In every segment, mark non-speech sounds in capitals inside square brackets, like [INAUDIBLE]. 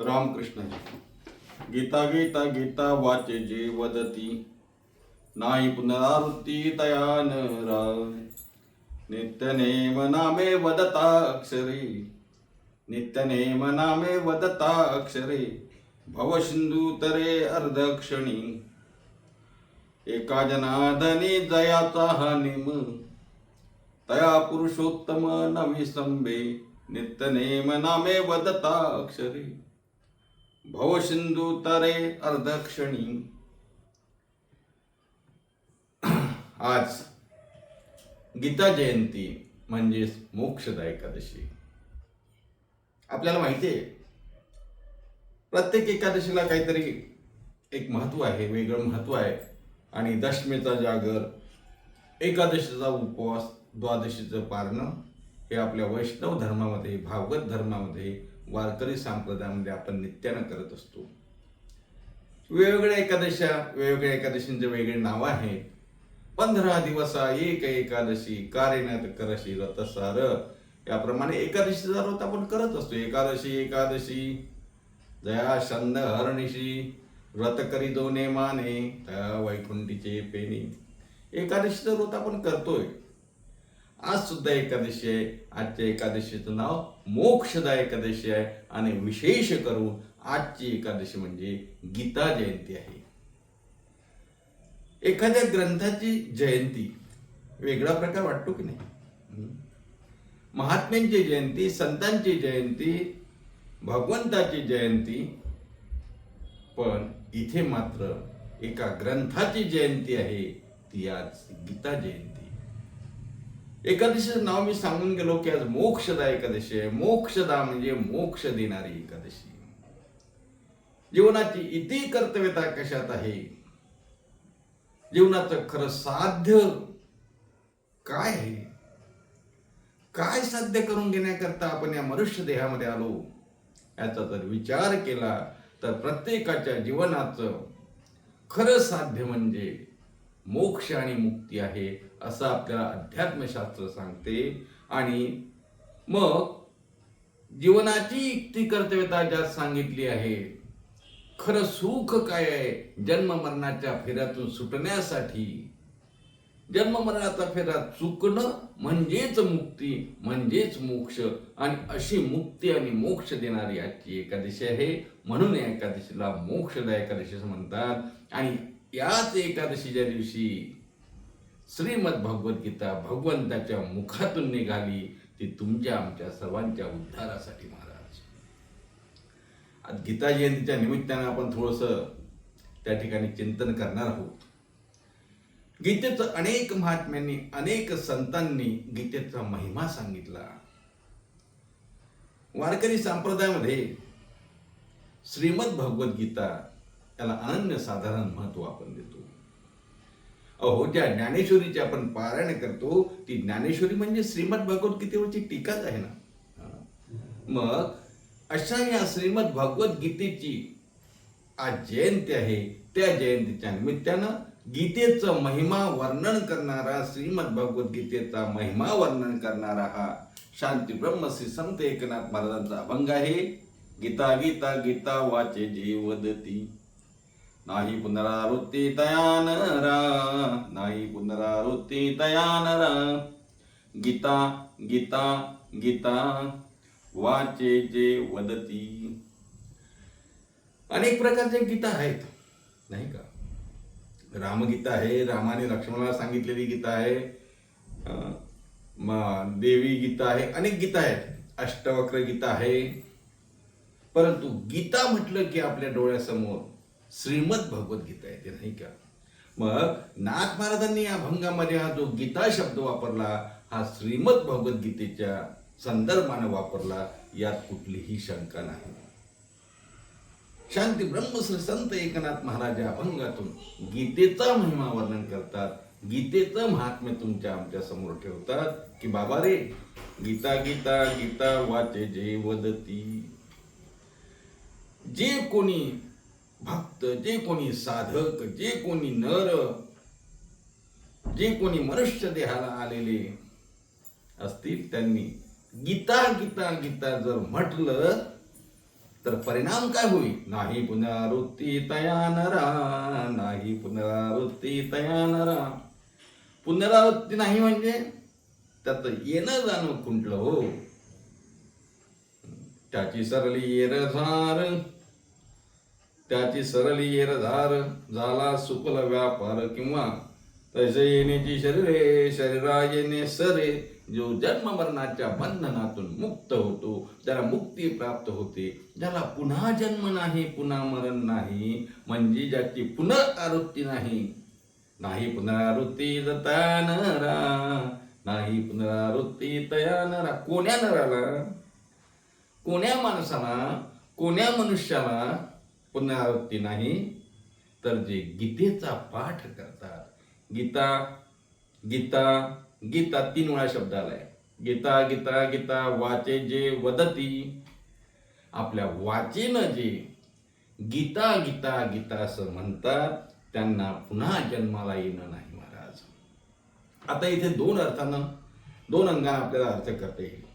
रामकृष्ण गीता गीता गीता वाचे जे वदती नाही पुनरावृत्ती तया नरा नित्यनेम नामे वदता अक्षरे। नित्यनेम नामे वदता अक्षरे। भवसिंधुतरे अर्धक्षणी। एका जनाधनी जयाचा हा नेम तया पुरुषोत्तम नवी संभे नित्यनेम नामे वदता अक्षरे। भवसिंधू तरे अर्धक्षणी। आज गीता जयंती म्हणजेच मोक्षदा एकादशी। आपल्याला माहिती आहे प्रत्येक एकादशीला काहीतरी एक महत्त्व आहे वेगळं महत्त्व आहे आणि दशमीचा जागर एकादशीचा उपवास द्वादशीचं पारणं हे आपल्या वैष्णव धर्मामध्ये भागवत धर्मामध्ये वारकरी संप्रदायामध्ये आपण नित्यानं करत असतो. वेगवेगळ्या एकादशा वेगवेगळ्या एकादशींचे वेगळे नाव आहेत. पंधरा दिवसा एक एकादशी कार्यनाथ करशी रथसार. याप्रमाणे एकादशीचा व्रत आपण करत असतो. एकादशी एकादशी. जया छंद हरणिशी. व्रत करी दोने माने. त्या वैकुंठीचे पेनी. एकादशीचं व्रत आपण करतोय. आज सुद्धा एकादशी आहे. आजच्या एकादशीचं नाव मोक्षदा एकादशी आहे आणि विशेष करून आजची एकादशी म्हणजे गीता जयंती आहे. एखाद्या ग्रंथाची जयंती वेगळा प्रकार वाटतो की नाही? महात्म्यांची जयंती संतांची जयंती भगवंताची जयंती पण इथे मात्र एका ग्रंथाची जयंती आहे ती आज गीता जयंती. एकादशीचं नाव मी सांगून गेलो की आज मोक्षदा एकादशी आहे. मोक्षदा म्हणजे मोक्ष देणारी एकादशी. जीवनाची इति कर्तव्यता कशात आहे? जीवनाचं खरं साध्य काय आहे? काय साध्य करून घेण्याकरता आपण या मनुष्य देहामध्ये आलो? याचा जर विचार केला तर प्रत्येकाच्या जीवनाचं खरं साध्य म्हणजे मोक्ष आणि मुक्ती आहे. असं आपल्याला अध्यात्मशास्त्र सांगते. आणि मग जीवनाची युक्ती कर्तव्यता ज्यात सांगितली आहे खरं सुख काय आहे? जन्म मरणाच्या फेऱ्यातून सुटण्यासाठी. जन्म मरणाचा फेरा चुकणं म्हणजेच मुक्ती म्हणजेच मोक्ष आणि अशी मुक्ती आणि मोक्ष देणारी आजची एकादशी आहे. म्हणून या एकादशीला मोक्षदा एकादशी असं म्हणतात. आणि याच एकादशीच्या दिवशी श्रीमद भगवद्गीता भगवंताच्या मुखातून निघाली ती तुमच्या आमच्या सर्वांच्या उद्धारासाठी महाराज. आज गीता जयंतीच्या निमित्तानं आपण थोडंसं त्या ठिकाणी चिंतन करणार आहोत. गीतेचं अनेक महात्म्यांनी अनेक संतांनी गीतेचा महिमा सांगितला. वारकरी संप्रदायामध्ये श्रीमद भगवद्गीता याला अनन्य साधारण महत्त्व आपण देतो. अहो ज्या ज्ञानेश्वरीची आपण पारायण करतो ती ज्ञानेश्वरी म्हणजे श्रीमद भगवद्गीतेवरची टीकाच आहे ना. मग अशा या श्रीमद भगवद्गीतेची आज जयंती आहे त्या जयंतीच्या निमित्तानं गीतेचं महिमा वर्णन करणारा श्रीमद भगवद्गीतेचा महिमा वर्णन करणारा हा शांती ब्रह्म श्री संत एकनाथ महाराजांचा अभंग आहे. गीता गीता गीता वाचे जे वदती नाही पुनरावृत्ती तयानरा नाही पुनरावृत्ती तयानरा. गीता गीता गीता वाचे जे वदती. अनेक प्रकारच्या गीता आहेत नाही का? रामगीता आहे रामाने लक्ष्मणाला सांगितलेली गीता आहे देवी गीता आहे अनेक गीता आहेत. अष्टवक्र गीता आहे. परंतु गीता म्हटलं की आपल्या डोळ्यासमोर श्रीमद भगवद्गीता येते नाही का? मग नाथ महाराजांनी या भंगामध्ये हा जो गीता शब्द वापरला हा श्रीमद भगवद्गीतेच्या संदर्भानं वापरला यात कुठलीही शंका नाही. शांती ब्रह्मश्री संत एकनाथ महाराज या अभंगातून गीतेचा महिमा वर्णन करतात. गीतेचं महात्म्य तुमच्या आमच्यासमोर ठेवतात की बाबा रे गीता गीता गीता वाचे जे वदती. जे कोणी भक्त जे कोणी साधक जे कोणी नर जे कोणी मनुष्य देहाला आलेले असतील त्यांनी गीता गीता गीता जर म्हटलं तर परिणाम काय होईल? नाही पुनरावृत्ती तया नरा नाही पुनरावृत्ती तया नरा. पुनरावृत्ती नाही म्हणजे त्यात येणं जाणं खुंटलं हो. त्याची सरली येरधार त्याची सरली येरधार झाला सुकल व्यापार किंवा तसे येण्याची शरीरे शरीरा येणे सरे जो जन्म मरणाच्या बंधनातून मुक्त होतो त्याला मुक्ती प्राप्त होते ज्याला पुन्हा जन्म नाही पुन्हा मरण नाही म्हणजे ज्याची पुनरावृत्ती नाही. नाही पुनरावृत्ती तया नरा नाही पुनरावृत्ती तया नरा कोण्या नराला? कोण्या माणसाला? कोण्या मनुष्याला? पुनरावृत्ती नाही तर जे गीतेचा पाठ करतात गीता गीता गीता तीन वेळा शब्द आलाय गीता गीता गीता वाचे जे वदती आपल्या वाचेनं जे गीता गीता गीता असं म्हणतात त्यांना पुन्हा जन्माला येणं नाही महाराज. आता इथे दोन अर्थानं दोन अंगाने आपल्याला अर्थ करता येईल.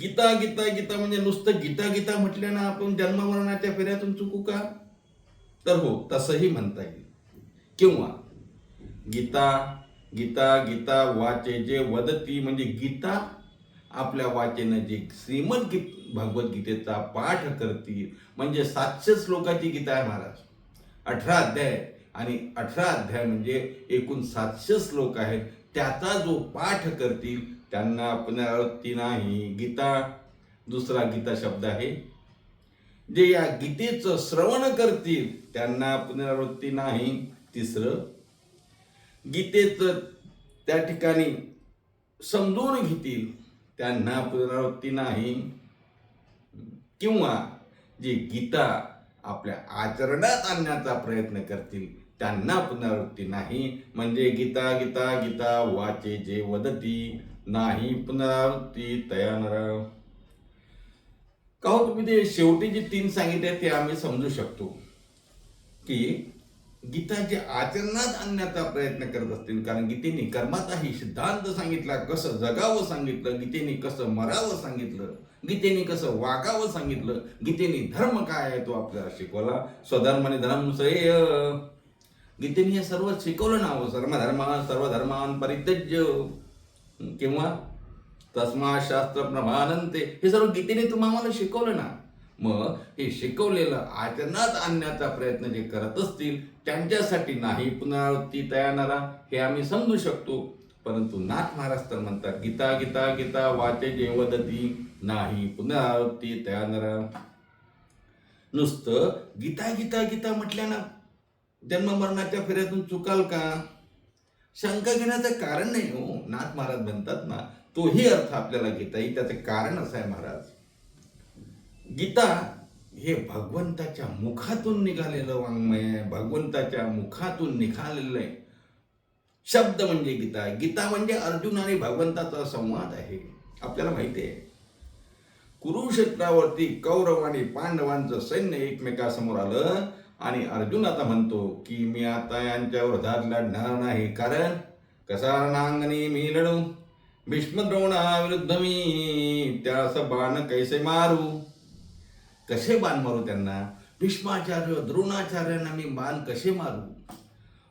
गीता गीता गीता म्हणजे नुसतं गीता गीता म्हटल्यानं आपण जन्ममरणाच्या फेऱ्यातून चुकू का? तर हो तसंही म्हणता येईल. किंवा गीता गीता गीता वाचे जे वदती म्हणजे गीता आपल्या वाचेनं जे श्रीमद गीत भगवद्गीतेचा पाठ करतील म्हणजे सातशे श्लोकाची गीता आहे महाराज. अठरा अध्याय आणि अठरा अध्याय म्हणजे एकूण सातशे श्लोक आहेत. त्याचा जो पाठ करतील त्यांना पुनरावृत्ती नाही. गीता दुसरा गीता शब्द आहे. जे या गीतेचं श्रवण करतील त्यांना पुनरावृत्ती नाही. तिसरं गीतेचं त्या ठिकाणी समजून घेतील त्यांना पुनरावृत्ती नाही. किंवा जे गीता आपल्या आचरणात आणण्याचा प्रयत्न करतील त्यांना पुनरावृत्ती नाही. म्हणजे गीता गीता गीता वाचे जे वदती नाही पुनरावृत्ती तया नरा का हो तुम्ही ते शेवटी जे तीन सांगितले ते आम्ही समजू शकतो. की गीता जे आचरणात आणण्याचा प्रयत्न करत असतील कारण गीतेने कर्माचाही सिद्धांत सांगितला कसं जगावं सांगितलं गीतेने कसं मरावं सांगितलं गीतेने कसं वागावं सांगितलं गीतेने धर्म काय आहे तो आपल्याला शिकवला स्वधर्माने धर्म श्रेय. गीतेने हे सर्व शिकवलं ना हो सर्वधर्मा सर्वधर्मान परित्यज्य किंवा तस्मा शास्त्र प्रमाणंते हे सर्व गीतेने तुम्हाला शिकवलं ना मग हे शिकवलेलं आचरणात आणण्याचा प्रयत्न जे करत असतील त्यांच्यासाठी नाही पुनरावृत्ती तयानारा हे आम्ही समजू शकतो. परंतु नाथ महाराज तर म्हणतात गीता गीता गीता वाचे जे वदती नाही पुनरावृत्ती तयानरा नुसतं गीता गीता गीता म्हटल्यानं जन्म मरणाच्या फेऱ्यातून चुकाल का? शंका घेण्याचं कारण नाही हो. नाथ महाराज म्हणतात ना तोही अर्थ आपल्याला घेता येईल. त्याचं कारण असं आहे महाराज. गीता हे भगवंताच्या मुखातून निघालेलं वाङ्मय आहे. भगवंताच्या मुखातून निघालेलं आहे. शब्द म्हणजे गीता. गीता म्हणजे अर्जुन आणि भगवंताचा संवाद आहे. आपल्याला माहिती आहे. कुरुक्षेत्रावरती कौरव आणि पांडवांचं सैन्य एकमेकासमोर आलं आणि अर्जुन आता म्हणतो की मी आता यांच्यावर धार लढणार नाही. कारण कसा रणांगणी मी लढू विरुद्ध मी त्यास बाण कैसे मारू कसे बाण मारू त्यांना? भीष्माचार्य द्रोणाचार्यांना मी बाण कसे मारू?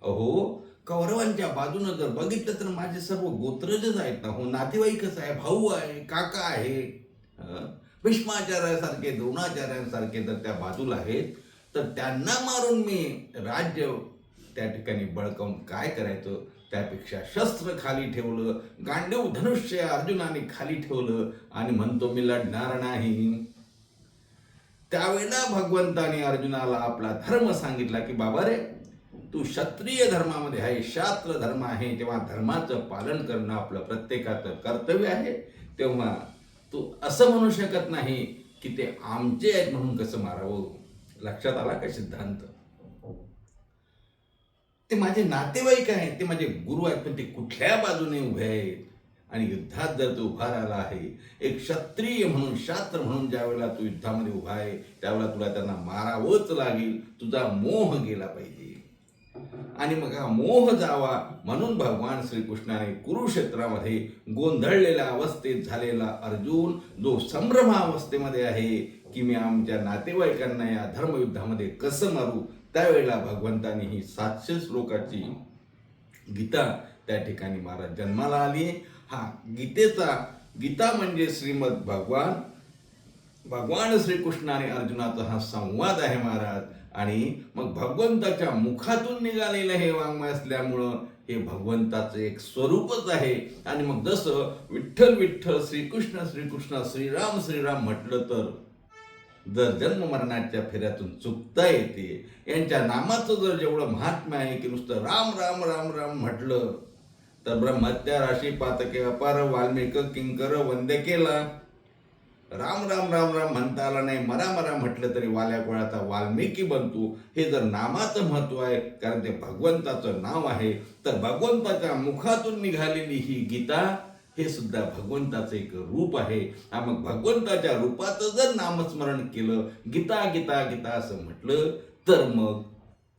अहो कौरवांच्या बाजूनं जर बघितलं तर माझे सर्व गोत्रजच आहेत ना. हो नातेवाईकच आहे भाऊ आहे काका आहे. भीष्माचार्यासारखे द्रोणाचार्यांसारखे जर त्या बाजूला आहेत तर त्यांना मारून मी राज्य त्या ठिकाणी बळकावून काय करायचं? त्यापेक्षा शस्त्र खाली ठेवलं गांडीव धनुष्य अर्जुनाने खाली ठेवलं आणि म्हणतो मी लढणार नाही. त्यावेळेला भगवंताने अर्जुनाला आपला धर्म सांगितला की बाबा रे तू क्षत्रिय धर्मामध्ये आहे शास्त्र धर्म आहे तेव्हा धर्माचं पालन करणं आपलं प्रत्येकाचं कर्तव्य आहे. तेव्हा तू असं म्हणू शकत नाही की ते आमचे आहेत म्हणून कसं मारावं? लक्षात आला का सिद्धांत? ते माझे नातेवाईक आहेत ते माझे गुरु आहेत पण ते कुठल्या बाजूने उभे आहेत? आणि युद्धात जर तू उभा राहिला आहे एक क्षत्रिय म्हणून शास्त्र म्हणून ज्या वेळेला तू युद्धामध्ये उभा आहे त्यावेळेला तुला त्यांना मारावंच लागेल. तुझा मोह गेला पाहिजे. आणि मग हा मोह जावा म्हणून भगवान श्रीकृष्णाने कुरुक्षेत्रामध्ये गोंधळलेल्या अवस्थेत झालेला अर्जुन जो संभ्रमावस्थेमध्ये आहे की मी आमच्या नातेवाईकांना या धर्मयुद्धामध्ये कसं मारू? त्यावेळेला भगवंतानी ही सातशे श्लोकाची गीता त्या ठिकाणी महाराज जन्माला आली. हा गीतेचा गीता म्हणजे श्रीमद भगवान. भगवान श्रीकृष्ण आणि अर्जुनाचा हा संवाद आहे महाराज. आणि मग भगवंताच्या मुखातून निघालेलं हे वाङ्मय असल्यामुळं हे भगवंताचं एक स्वरूपच आहे. आणि मग जसं विठ्ठल विठ्ठल श्रीकृष्ण श्रीकृष्ण श्रीराम श्रीराम म्हटलं तर जर जन्म मरणाच्या फेऱ्यातून चुकता येते यांच्या नामाचं जर जेवढं महात्म्य आहे की नुसतं राम राम राम राम म्हटलं तर ब्रह्मत्या राशी पातके अपार वाल्मिक किंकर वंदे केला. राम राम राम राम म्हणता आला नाही मरा मरा म्हटलं तरी वाल्या कोळाचा वाल्मिकी बनतो. हे जर नामाचं महत्त्व आहे कारण ते भगवंताचं नाव आहे तर भगवंताच्या मुखातून निघालेली ही गीता हे सुद्धा भगवंताचं एक रूप आहे. हा मग भगवंताच्या रूपाचं जर नामस्मरण केलं गीता गीता गीता असं म्हटलं तर मग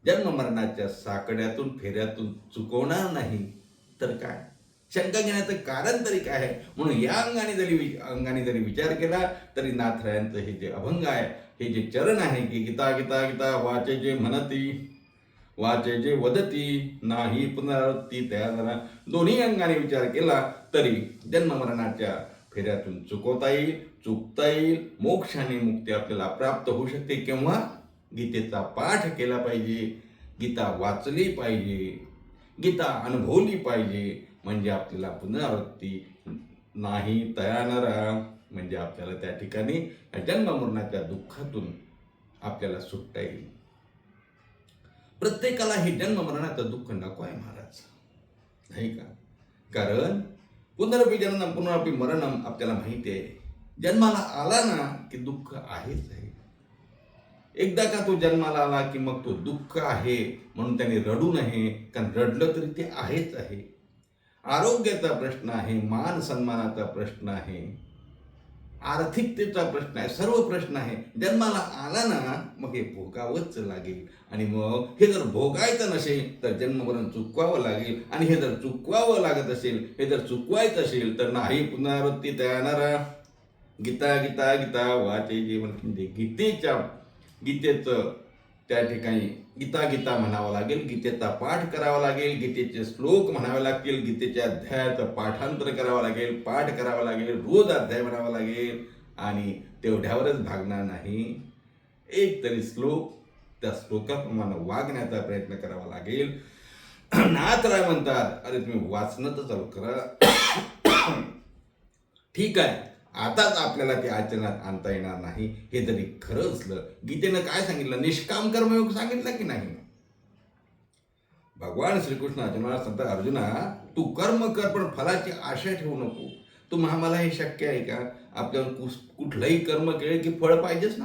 जन्ममरणाच्या साकड्यातून फेऱ्यातून चुकवणार नाही. तर काय? शंका घेण्याचं कारण तरी काय आहे? म्हणून या अंगाने जरी वि- अंगाने जरी विचार केला तरी नाथरायांचं हे जे अभंग आहे हे जे चरण आहे की गीता गीता गीता वाचे जे म्हणती. वाचे जे वदती नाही पुनरावृत्ती तयार झाला दोन्ही अंगाने विचार केला तरी जन्ममरणाच्या फेऱ्यातून चुकवता येईल चुकता येईल. मोक्ष आणि मुक्ती आपल्याला प्राप्त होऊ शकते. केव्हा? गीतेचा पाठ केला पाहिजे. गीता वाचली पाहिजे. गीता अनुभवली पाहिजे. म्हणजे आपल्याला पुनरावृत्ती नाही तयानरा म्हणजे आपल्याला त्या ठिकाणी जन्ममरणाच्या दुःखातून आपल्याला सुटता येईल. प्रत्येकाला हे जन्म मरणाचं दुःख नको आहे महाराज. नाही का? कारण पुनरपी जन्म पुनरपी मरणम आपल्याला माहिती आहे. जन्माला आला ना की दुःख आहेच आहे. एकदा का तो जन्माला आला की मग तो दुःख आहे म्हणून त्याने रडू नये कारण रडलं तरी ते आहेच आहे. आरोग्याचा प्रश्न आहे मान सन्मानाचा प्रश्न आहे आर्थिकतेचा प्रश्न आहे सर्व प्रश्न आहे. जन्माला आला ना मग हे भोगावंच लागेल. आणि मग हे जर भोगायचं नसेल तर जन्मभरण चुकवावं लागेल. आणि हे जर चुकवावं लागत असेल हे जर चुकवायचं असेल तर नाही पुनरावृत्ती तयानारा गीता गीता गीता वाचे जे म्हणजे गीतेच्या गीतेचं त्या ठिकाणी गीता गीता म्हणावं लागेल गीतेचा पाठ करावा लागेल गीतेचे श्लोक म्हणावे लागतील गीतेच्या अध्यायाचं पाठांतर करावं लागेल पाठ करावा लागेल रोज अध्याय म्हणावा लागेल. आणि तेवढ्यावरच भागणार नाही. एक तरी श्लोक त्या श्लोकाप्रमाणे वागण्याचा प्रयत्न करावा लागेल. नाथराय म्हणतात अरे तुम्ही वाचणं तर चालू करा. ठीक आहे आताच आपल्याला ते आचरणात आणता येणार नाही. हे जरी खरं असलं गीतेनं काय सांगितलं? निष्काम कर्मयोग सांगितलं की नाही? भगवान श्रीकृष्ण अर्जुनाला सांगतात अर्जुना तू कर्म कर पण फलाची आशा ठेवू नको. तू मला हे शक्य आहे का? आपल्याला कुस- कुठलंही कर्म केलं की फळ पाहिजेच ना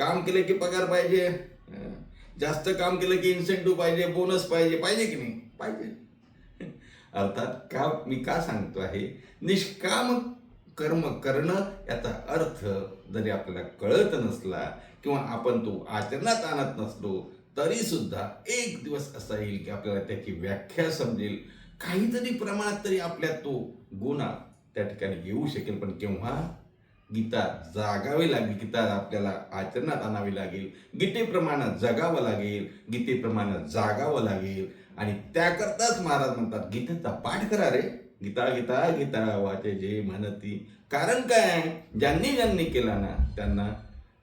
काम केलं की पगार पाहिजे. जास्त काम केलं की इन्सेंटिव्ह पाहिजे बोनस पाहिजे पाहिजे की नाही? पाहिजे. अर्थात का मी का सांगतो आहे? निष्काम कर्म करणं याचा अर्थ जरी आपल्याला कळत नसला किंवा आपण तो आचरणात आणत नसलो तरी सुद्धा एक दिवस असा येईल की आपल्याला त्याची व्याख्या समजेल. काहीतरी प्रमाणात तरी आपल्या तो गुन्हा त्या ठिकाणी येऊ शकेल. पण केव्हा? गीता जागावी लागेल. गीता आपल्याला आचरणात आणावी लागेल. गीतेप्रमाणे जगावं लागेल. गीतेप्रमाणे जागावं लागेल. आणि त्याकरताच महाराज म्हणतात गीतेचा पाठ करा रे. गीता गीता गीता वाचे जे म्हणती. कारण काय? ज्यांनी ज्यांनी केला ना त्यांना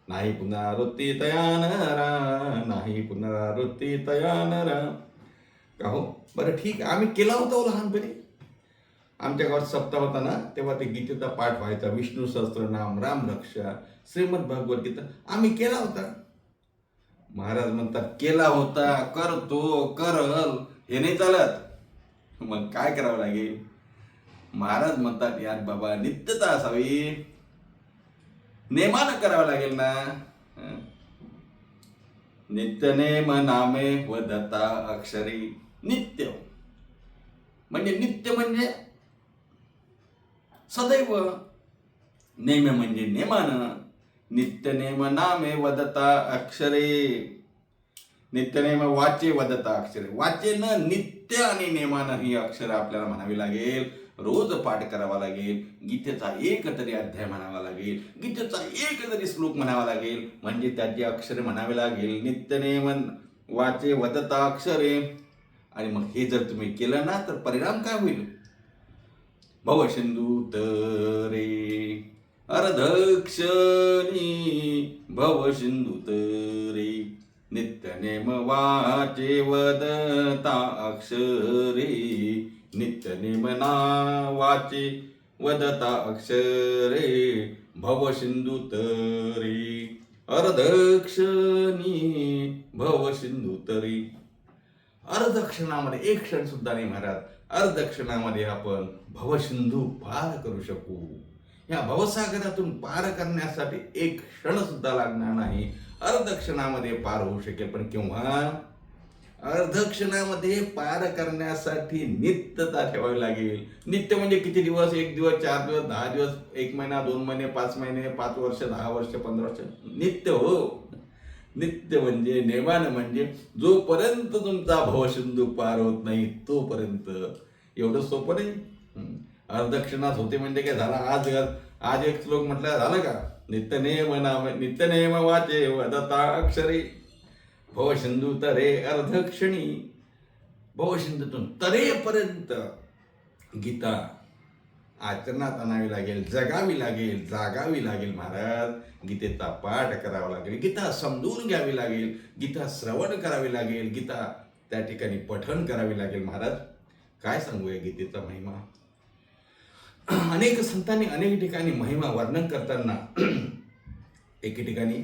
नाही पुनरावृत्ती तयानरा नाही पुनरावृत्ती तयानरा का हो? बरं ठीक आम्ही केला होता हो लहानपणी. आमच्या गावात सप्ताह होता ना तेव्हा ते गीतेचा पाठ व्हायचा. विष्णू सहस्त्रनाम राम रक्षा श्रीमद भगवत गीता. आम्ही केला होता. महाराज म्हणतात केला होता करतो करल. हे नाही चालत. मग काय करावं लागेल? महाराज म्हणतात यात बाबा नित्यता असावी. नेमानं करावं लागेल ना? नित्य नेम नामे दत्ता अक्षरी. नित्य. म्हणजे नित्य म्हणजे सदैव म्हणजे नेम म्हणजे नेमानं नित्यनेम नामे वदता अक्षरे. नित्यनेम वाचे वदता अक्षरे. वाचेनं नित्य आणि नेमानं ही अक्षर आपल्याला म्हणावी लागेल. रोज पाठ करावा लागेल. गीतेचा एक तरी अध्याय म्हणावा लागेल. गीतेचा एक तरी श्लोक म्हणावा लागेल. म्हणजे त्याचे अक्षरे म्हणावे लागेल. नित्यनेम वाचे वदता अक्षरे. आणि मग हे जर तुम्ही केलं ना तर परिणाम काय होईल? भवसिंधू तरे अर्धक्षणी भवसिंधू तरे नित्यनेम वाचे वदता अक्षरे नित्यनेम नावाचे वदता अक्षरे भवसिंधू तरे अर्धक्षणी भवसिंधू तरी. अर्धक्षणामध्ये एक क्षण सुद्धा नाही महाराज. अर्धक्षणामध्ये आपण भवसिंधू पार करू शकू. या भवसागरातून पार करण्यासाठी एक क्षण सुद्धा लागणार नाही. अर्धक्षणामध्ये पार होऊ शकेल पण केव्हा? अर्धक्षणामध्ये पार करण्यासाठी नित्यता ठेवावी लागेल. नित्य म्हणजे किती दिवस? एक दिवस चार दिवस दहा दिवस एक महिना दोन महिने पाच महिने पाच वर्ष दहा वर्ष पंधरा वर्ष? नित्य हो. नित्य म्हणजे नेमानं म्हणजे जोपर्यंत तुमचा भवसिंधू पार होत नाही तोपर्यंत. एवढं सोपं नाही. अर्धक्षणात होते म्हणजे काय झालं? आज आज एक श्लोक म्हटलं झालं का? नित्यनेम नाम नित्यनेम वाचे वदता अक्षरे भवसिंधू तरे अर्धक्षणी. भवसिंधूतून तरेपर्यंत गीता आचरणात आणावी लागेल जगावी लागेल जागावी लागेल महाराज. गीतेचा पाठ करावा लागेल गीता समजून घ्यावी लागेल गीता श्रवण करावी लागेल गीता त्या ठिकाणी पठण करावी लागेल महाराज. काय सांगूया गीतेचा महिमा? अनेक संतांनी अनेक ठिकाणी महिमा वर्णन करताना एके ठिकाणी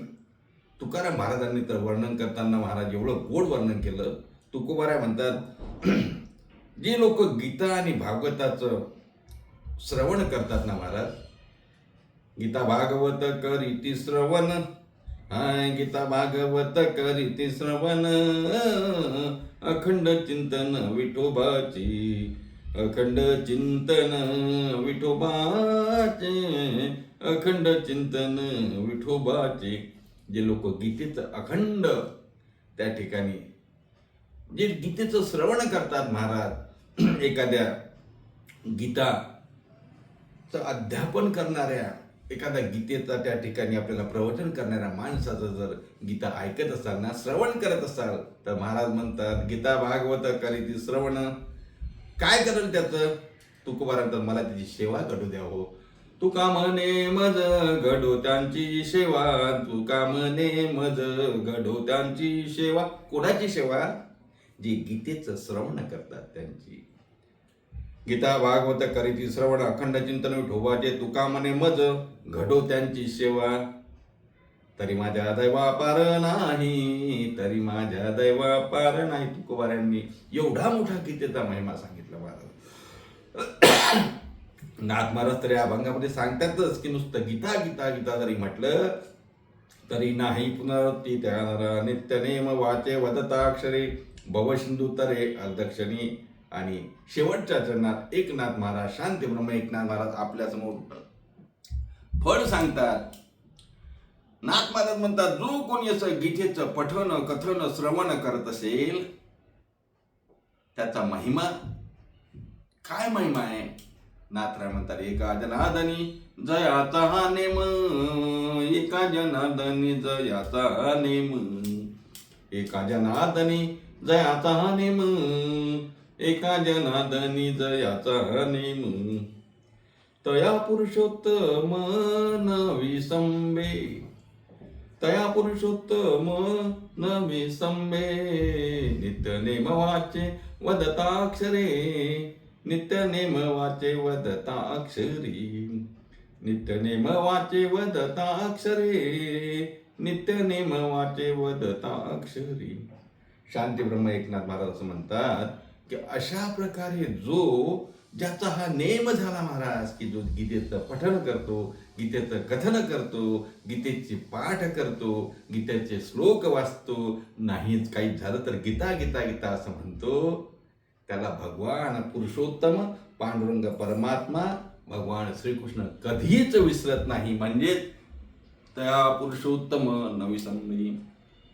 तुकाराम महाराजांनी तर वर्णन करताना महाराज एवढं गोड वर्णन केलं. तुकोबारा म्हणतात जे लोक गीता आणि भागवताचं श्रवण करतात ना महाराज. गीता भागवत करीती श्रवण. हाय गीता भागवत करीती श्रवण. अखंड चिंतन विठोबाची. अखंड चिंतन विठोबाचे. अखंड चिंतन विठोबाचे. जे लोक गीतेचं अखंड त्या ठिकाणी जे गीतेचं श्रवण करतात महाराज एखाद्या गीता तर अध्यापन करणाऱ्या एखाद्या गीतेचा त्या ठिकाणी आपल्याला प्रवचन करणाऱ्या माणसाचं जर गीता ऐकत असाल ना श्रवण करत असाल तर महाराज म्हणतात गीता भागवत करीती श्रवण. काय करेल त्याचं? तुकोबारा मला त्याची सेवा घडू द्या हो. तुका म्हणे मज घडो त्यांची सेवा? तुका म्हणे मज घडो त्यांची सेवा? कोणाची सेवा? जी गीतेचं श्रवण करतात त्यांची. गीता भागवत करीती श्रवण अखंड चिंतन ठोबाचे तुका म्हणे मज घडो त्यांची सेवा. तरी माझ्या दैवा पार नाही तरी माझ्या दैवा पार नाही. तुकोबाऱ्यांनी एवढा मोठा गीतेचा महिमा सांगितला महाराज नाथ महाराज तर या अभंगामध्ये सांगतातच की नुसतं गीता गीता गीता जरी म्हटलं तरी नाही पुनरावृत्ती त्या नरा नित्यनेम वाचे वदता अक्षरे भवसिंधू तरे अर्धक्षणी. आणि शेवटच्या चरणात एकनाथ महाराज शांती ब्रह्म एकनाथ महाराज आपल्यासमोर फळ सांगतात. नाथ महाराज म्हणतात जो कोणी असं गीतेचं पठन कथन श्रवण करत असेल त्याचा महिमा काय महिमा आहे? नाथराय म्हणतात एका जनादनी जयाचा हा नेम. एका जनादनी जयाचा नेम. एका जनादनी जयाचा हा नेम. एका जनादनी जयाचा नेम. तया पुरुषोत्तम नवी संबे तया पुरुषोत्तम नवी संबे नित्य नेम वाचे वदताक्षरे. नित्य नेम वाचे वदता अक्षरी नित्य नेम वाचे वदता अक्षरे नित्य नेम वाचे वदता अक्षरी शांती ब्रह्म एकनाथ महाराज असं म्हणतात की अशा प्रकारे जो ज्याचा हा नेम झाला महाराज की जो गीतेचं पठन करतो गीतेचं कथन करतो गीतेचे पाठ करतो गीतेचे श्लोक वाचतो नाहीच काही झालं तर गीता गीता गीता असं म्हणतो. त्याला भगवान पुरुषोत्तम पांडुरंग परमात्मा भगवान श्रीकृष्ण कधीच विसरत नाही. म्हणजे त्या पुरुषोत्तम नविसंबी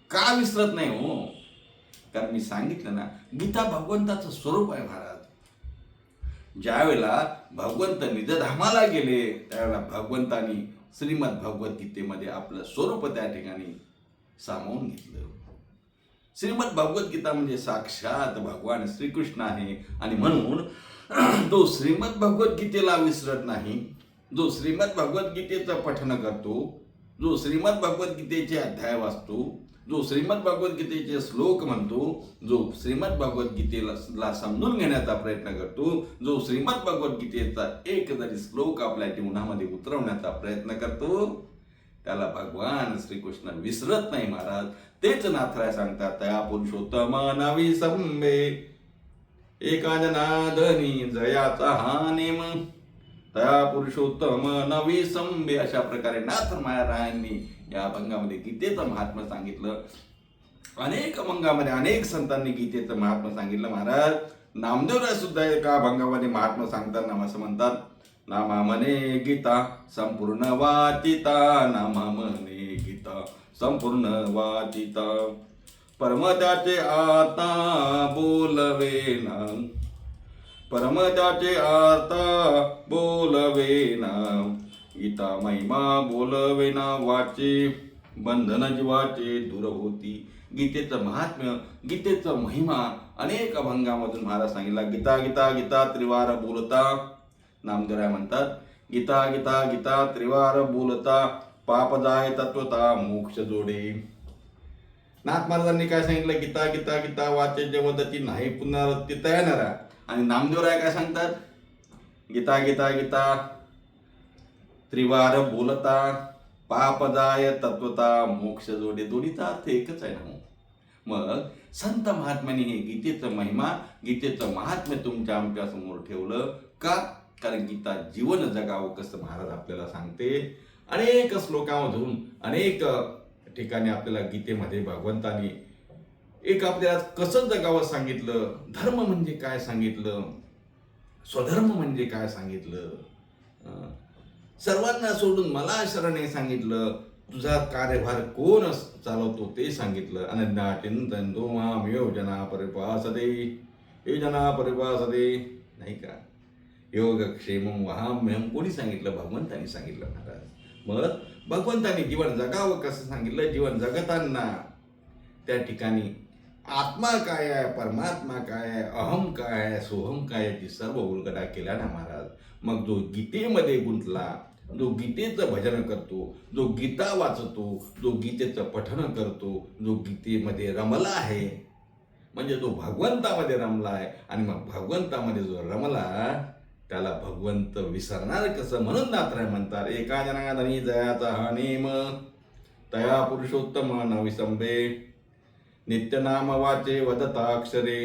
का विसरत नाही हो? कारण मी सांगितलं ना गीता भगवंताचं स्वरूप आहे महाराज. ज्यावेळेला भगवंत निजधामाला गेले त्यावेळेला भगवंतानी श्रीमद भगवद्गीतेमध्ये आपलं स्वरूप त्या ठिकाणी सामावून घेतलं. श्रीमद भगवद्गीता म्हणजे साक्षात भगवान श्रीकृष्ण आहे आणि म्हणून [CLEARS THROAT] तो श्रीमद भगवद्गीतेला विसरत नाही. जो श्रीमद भगवद्गीतेचं पठन करतो जो श्रीमद भगवद्गीतेचे अध्याय वाचतो जो श्रीमद भगवद्गीतेचे श्लोक म्हणतो जो श्रीमद भगवद्गीतेला समजून घेण्याचा प्रयत्न करतो जो श्रीमद भगवद्गीतेचा एक जरी श्लोक आपल्या जीवनामध्ये उतरवण्याचा प्रयत्न करतो त्याला भगवान श्रीकृष्ण विसरत नाही महाराज. तेच नाथराय सांगतात त्या पुरुषोत्तम नवी संबे एका जनादनी जयाचा हा नेम. त्या पुरुषोत्तम नवी संबे अशा प्रकारे नाथ महाराजांनी या अभंगामध्ये गीतेचं महात्मा सांगितलं. अनेक अभंगामध्ये अनेक संतांनी गीतेचं महात्म्य सांगितलं. महाराज नामदेवराय सुद्धा एका अभंगामध्ये सांगतात सांगताना असं म्हणतात. नामा मने गीता संपूर्ण वाचिता. नामा मने गीता संपूर्ण वाचिता. परमदाचे आता बोलवे ना परमत्याचे आता बोलवे ना गीता महिमा बोलवेना वाचे बंधन जीवाचे दूर होती. गीतेचं महात्म्य गीतेचं महिमा अनेक अभंगामधून महाराज सांगितला. गीता गीता गीता त्रिवार बोलता. नामदेवराय म्हणतात गीता गीता गीता त्रिवार बोलता. पाप जाय तत्वता मोक्ष जोडे. नाथ महाराजांनी काय सांगितलं? गीता गीता गीता वाचे जवदती नाही पुनरावृत्ती तयानरा. आणि नामदेवराय काय सांगतात? गीता गीता गीता त्रिवार बोलता पापदाय तत्वता मोक्ष जोडे दोन्हीचा अर्थ एकच आहे ना मग? संत महात्म्याने हे गीतेचं महिमा गीतेचं महात्म्य तुमच्या आमच्यासमोर ठेवलं का? कारण गीता जीवन जगावं कसं महाराज आपल्याला सांगते? अनेक श्लोकामधून अनेक ठिकाणी आपल्याला गीतेमध्ये भगवंतानी एक आपल्याला कसं जगावं सांगितलं? धर्म म्हणजे काय सांगितलं? स्वधर्म म्हणजे काय सांगितलं? सर्वांना सोडून मला शरणे सांगितलं तुझा कार्यभार कोण चालवतो ते सांगितलं. अनन्या चिंतन तो माम योजना परिपासदे योजना परिपासदे नाही का? योगक्षेम वहाम्यम कोणी सांगितलं? भगवंतांनी सांगितलं महाराज. मग भगवंतांनी जीवन जगावं कसं सांगितलं? जीवन जगताना. त्या ठिकाणी आत्मा काय आहे? परमात्मा काय आहे? अहम काय आहे? सोहम काय याची सर्व उलगडा केला ना महाराज. मग जो गीतेमध्ये गुंतला जो गीतेचं भजन करतो जो गीता वाचतो जो गीतेचं पठण करतो जो गीतेमध्ये रमला आहे म्हणजे जो भगवंतामध्ये रमला आहे आणि मग भगवंतामध्ये जो रमला त्याला भगवंत विसरणार कसं म्हणून नाथराय म्हणतात एका जनाधनी जयाचा हा नेम तया पुरुषोत्तम नविसंबे नित्यनाम वाचे वदता अक्षरे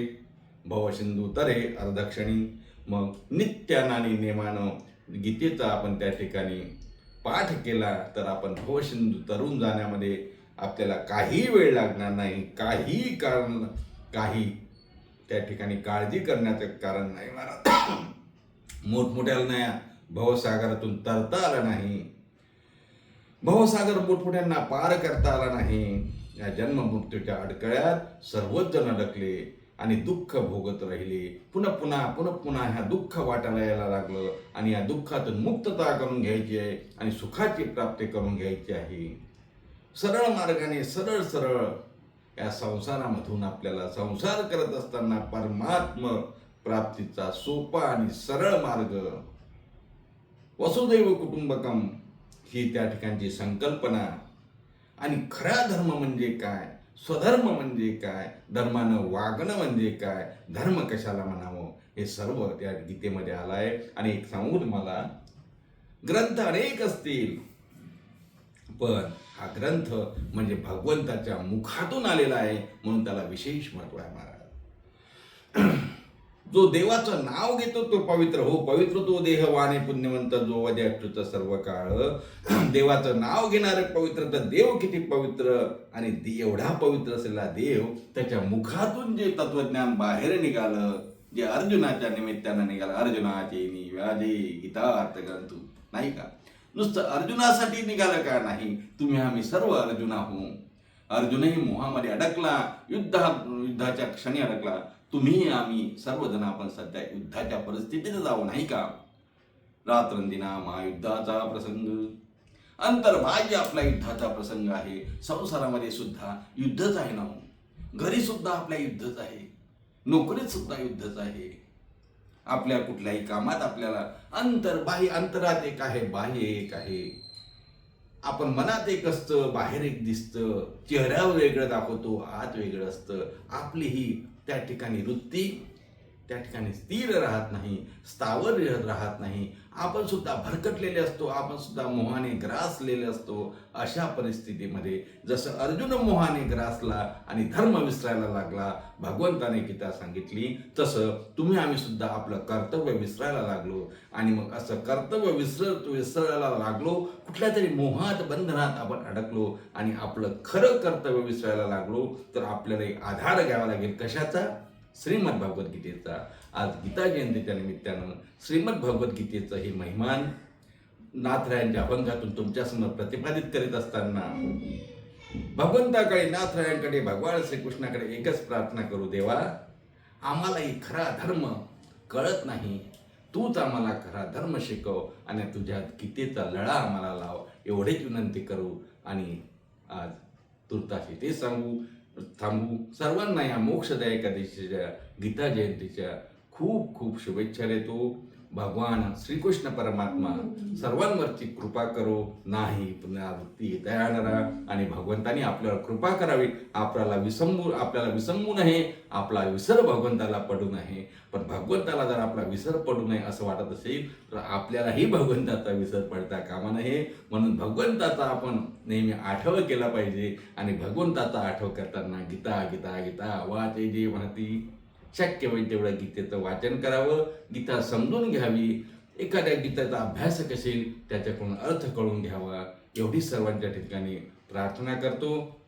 भवसिंधू तरे अर्धक्षणी मग नित्यानानी नेमानं गीतेचा आपण त्या ठिकाणी पाठ केला तर आपण होश तरुण जाण्यामध्ये आपल्याला काही वेळ लागणार नाही काही कारण काही त्या ठिकाणी काळजी करण्याचं कारण नाही महाराज. [COUGHS] मोठमोठ्याला नाही भवसागरातून तरता आलं नाही. भवसागर मोठमोठ्यांना पार करता आला नाही. या जन्ममृत्यूच्या अडकळ्यात सर्वच जण अडकले. आणि दुःख भोगत राहिले. पुन्हा पुन्हा पुन्हा पुन्हा ह्या दुःख वाटायला यायला लागलं आणि या दुःखातून मुक्तता करून घ्यायची आहे आणि सुखाची प्राप्ती करून घ्यायची आहे. सरळ मार्गाने सरळ सरळ या संसारामधून आपल्याला संसार करत असताना परमात्म प्राप्तीचा सोपा आणि सरळ मार्ग. वसुदैव कुटुंबकम ही त्या ठिकाणची संकल्पना. आणि खरा धर्म म्हणजे काय? स्वधर्म म्हणजे काय? धर्मानं वागणं म्हणजे काय? धर्म कशाला म्हणावं? हे सर्व त्या गीतेमध्ये आलाय. आणि एक सांगू तुम्हाला ग्रंथ अनेक असतील. पण हा ग्रंथ म्हणजे भगवंताच्या मुखातून आलेला आहे म्हणून त्याला विशेष महत्त्व आहे महाराज. जो देवाचं नाव घेतो तो पवित्र. हो पवित्र तो देह वाणे पुण्यवंत जो वदे अच्युत सर्व काळ. [CLEARS THROAT] देवाचं नाव घेणारे पवित्र तर देव किती पवित्र आणि एवढा पवित्र असलेला देव त्याच्या मुखातून जे तत्वज्ञान बाहेर निघालं जे अर्जुनाच्या निमित्तानं निघालं अर्जुनाचे व्याजे गीता गीतार्थ ग्रंथू नाही का? नुसतं अर्जुनासाठी निघालं का नाही? तुम्ही आम्ही सर्व अर्जुन हो अर्जुनही मोहामध्ये अडकला युद्धा युद्धाच्या क्षणी अडकला. तुम्ही आम्ही सर्वजण आपण सध्या युद्धाच्या परिस्थितीत जाऊ नाही का? रात्रंदिना महायुद्धाचा प्रसंग. अंतर्बाह्य आपला युद्धाचा प्रसंग आहे. संसारामध्ये सुद्धा युद्धच आहे ना हो. घरी सुद्धा आपल्या युद्धच आहे. नोकरीत सुद्धा युद्धच आहे. आपल्या कुठल्याही कामात आपल्याला अंतर्बाह्य अंतरात एक आहे बाह्य एक आहे. आपण मनात एक असतं बाहेर एक दिसतं. चेहऱ्यावर वेगळं दाखवतो आत वेगळं असतं. आपली ही त्या ठिकाणी वृत्ती त्या ठिकाणी स्थिर राहत नाही स्थावर राहत नाही आपण सुद्धा भरकटलेले असतो आपण सुद्धा मोहाने ग्रासलेले असतो अशा परिस्थितीमध्ये जसं अर्जुन मोहाने ग्रासला आणि धर्म विसरायला लागला भगवंताने गीता सांगितली तसं तुम्ही आम्ही सुद्धा आपलं कर्तव्य विसरायला लागलो आणि मग असं कर्तव्य विसर विसरायला लागलो कुठल्या तरी मोहात बंधनात आपण अडकलो आणि आपलं खरं कर्तव्य विसरायला लागलो तर आपल्याला एक आधार घ्यावा लागेल कशाचा? श्रीमद भगवद्गीतेचा आज गीता जयंतीच्या निमित्तानं श्रीमद भगवद्गीतेचं हे महिमान नाथरायांच्या अभंगातून तुमच्यासमोर प्रतिपादित करीत असताना भगवंताकडे नाथरायांकडे भगवान श्रीकृष्णाकडे एकच प्रार्थना करू देवा आम्हालाही खरा धर्म कळत नाही. तूच आम्हाला खरा धर्म शिकव आणि तुझ्या गीतेचा लढा आम्हाला लाव. एवढीच विनंती करू आणि आज तुर्ताशी ते सांगू. थांबू. सर्वांना या मोक्षदायक एकादशीच्या गीता जयंतीच्या खूप खूप शुभेच्छा देतो. भगवान श्रीकृष्ण परमात्मा सर्वांवरची कृपा करो नाही पुनरावृत्ती दयाळरा आणि भगवंतानी आपल्यावर कृपा करावी. आपल्याला विसंबू आपल्याला विसंबू नये आपला विसर भगवंताला पडू नये. पण भगवंताला जर आपला विसर पडू नये असं वाटत असेल तर आपल्यालाही भगवंताचा विसर पडता कामा नये. म्हणून भगवंताचा आपण नेहमी आठव केला पाहिजे आणि भगवंताचा आठव करताना गीता गीता गीता वाचे जे म्हणती शक्य होईल तेवढ्या गीतेचं वाचन करावं. गीता समजून घ्यावी. एखाद्या गीताचा अभ्यास कसेल त्याच्याकडून अर्थ कळून घ्यावा. एवढी सर्वांच्या ठिकाणी प्रार्थना करतो.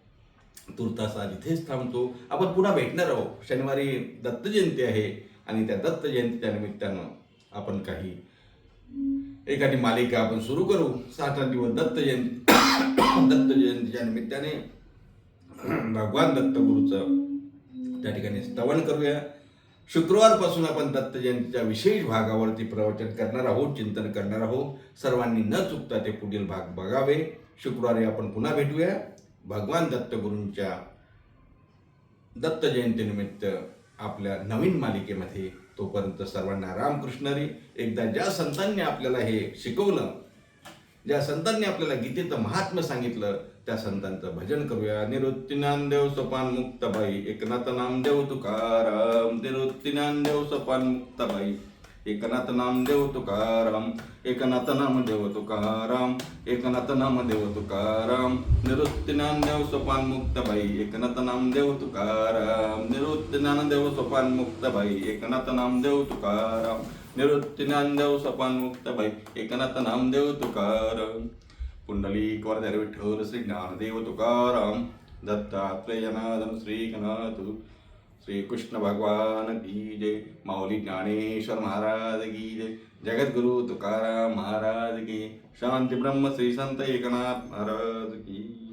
तुर्तास आज इथेच थांबतो. आपण पुन्हा भेटणार आहोत. शनिवारी दत्त जयंती आहे आणि त्या दत्त जयंतीच्या निमित्तानं आपण काही एखादी मालिका आपण सुरू करू. सात आठ दिवस दत्त जयंती [COUGHS] दत्त जयंतीच्या निमित्ताने भगवान दत्त गुरुचं त्या ठिकाणी स्तवन करूया. शुक्रवारपासून आपण दत्त जयंतीच्या विशेष भागावरती प्रवचन करणार आहोत चिंतन करणार आहोत. सर्वांनी न चुकता ते पुढील भाग बघावे. शुक्रवारी आपण पुन्हा भेटूया. भगवान दत्तगुरूंच्या दत्त जयंतीनिमित्त आपल्या नवीन मालिकेमध्ये तोपर्यंत सर्वांना रामकृष्णरी एकदा ज्या संतांनी आपल्याला हे शिकवलं ज्या संतांनी आपल्याला गीतेचं महात्म्य सांगितलं त्या संतांचं भजन करूया. निवृत्ती नामदेव सोपान मुक्तबाई. एकनाथ नामदेव तुकाराम. निवृत्ती नामदेव सोपान मुक्तबाई. एकनाथ नामदेव तुकाराम. एकनाथ नामदेव तुकाराम. एकनाथ नामदेव तुकाराम. निवृत्ती नामदेव सोपान मुक्तबाई. एकनाथ नामदेव तुकाराम. निवृत्ती नामदेव सोपान मुक्तबाई. एकनाथ नामदेव तुकाराम. निवृत्ती नामदेव सोपान मुक्तबाई. एकनाथ नामदेव तुकाराम. पुंडलिक वरदर विठ्ठल श्री ज्ञानदेव तुकाराम दत्तात्रेयनाथन श्री गणाथ श्री कृष्ण भगवान की जय। माऊली ज्ञानेश्वर महाराज की जय। जगद्गुरु तुकाराम महाराज की शांती ब्रह्म श्री संत एकनाथ महाराज की